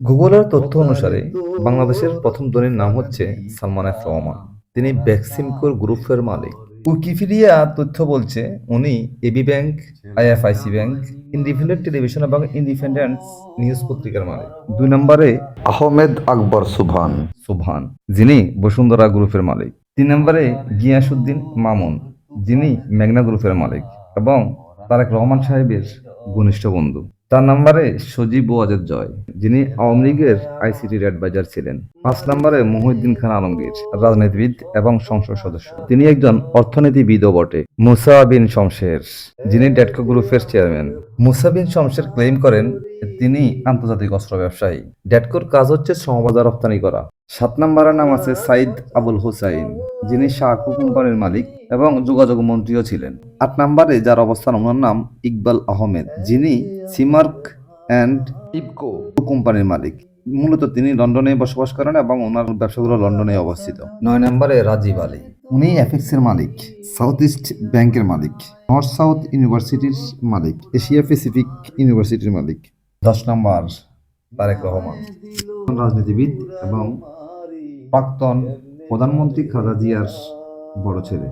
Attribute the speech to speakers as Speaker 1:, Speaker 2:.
Speaker 1: গুগলের তথ্য অনুসারে, বাংলাদেশের প্রথম ধনীর নাম হচ্ছে সালমান এফ রহমান। তিনি বেক্সিমকোর গ্রুপের মালিক। উইকিপিডিয়া তথ্য বলছে, উনি AB bank IFIC bank, independent television এবং ইন্ডিপেন্ডেন্স নিউজ পত্রিকার মালিক। দুই নম্বরে,
Speaker 2: আহমেদ আকবর সুভান।
Speaker 1: সুভান, যিনি বসুন্ধরা গ্রুপের মালিক। তিন নম্বরে গিয়াসুদ্দিন মামুন, যিনি মেঘনা গ্রুপের মালিক এবং তারেক রহমান সাহেবের ঘনিষ্ঠ বন্ধু। চার নম্বরে সজীব ওয়াজেদ জয়, যিনি আওয়ামী লীগের আইসিটির অ্যাডভাইজার ছিলেন। পাঁচ নম্বরে মহিউদ্দিন খান আলমগীর, রাজনীতিবিদ এবং সংসদ সদস্য। তিনি একজন অর্থনীতিবিদও বটে। মুসা বিন শমশের, যিনি ডেটকো গ্রুপের চেয়ারম্যান। মুসা বিন শমশের ক্লেম করেন, তিনি আন্তর্জাতিক অস্ত্র ব্যবসায়ী। ডেটকোর কাজ হচ্ছে সমবাজার রপ্তানি করা। সাত নম্বরের নাম আছে সাইদ আবুল হুসাইন, যিনি শাহকু কোম্পানির মালিক। এবং যোগাযোগ মন্ত্রীও ছিলেন। আট নম্বরে যার অবস্থান ওনার নাম ইকবাল আহমেদ যিনি সিমার্ক অ্যান্ড
Speaker 2: ইপকো।
Speaker 1: কোম্পানির মালিক। মূলত তিনি লন্ডনে বসবাস করেন এবং ওনার ব্যবসাগুলো লন্ডনে অবস্থিত। নয় নম্বরে রাজীব আলী। উনি এফএক্স এর মালিক সাউথ ইস্ট ব্যাংকের মালিক নর্থ সাউথ ইউনিভার্সিটির মালিক এশিয়া প্যাসিফিক ইউনিভার্সিটির মালিক। দশ নম্বর তারেক রহমান। রাজনীতিবিদ এবং প্রাক্তন প্রধানমন্ত্রী খালেদা জিয়ার বড় ছেলে।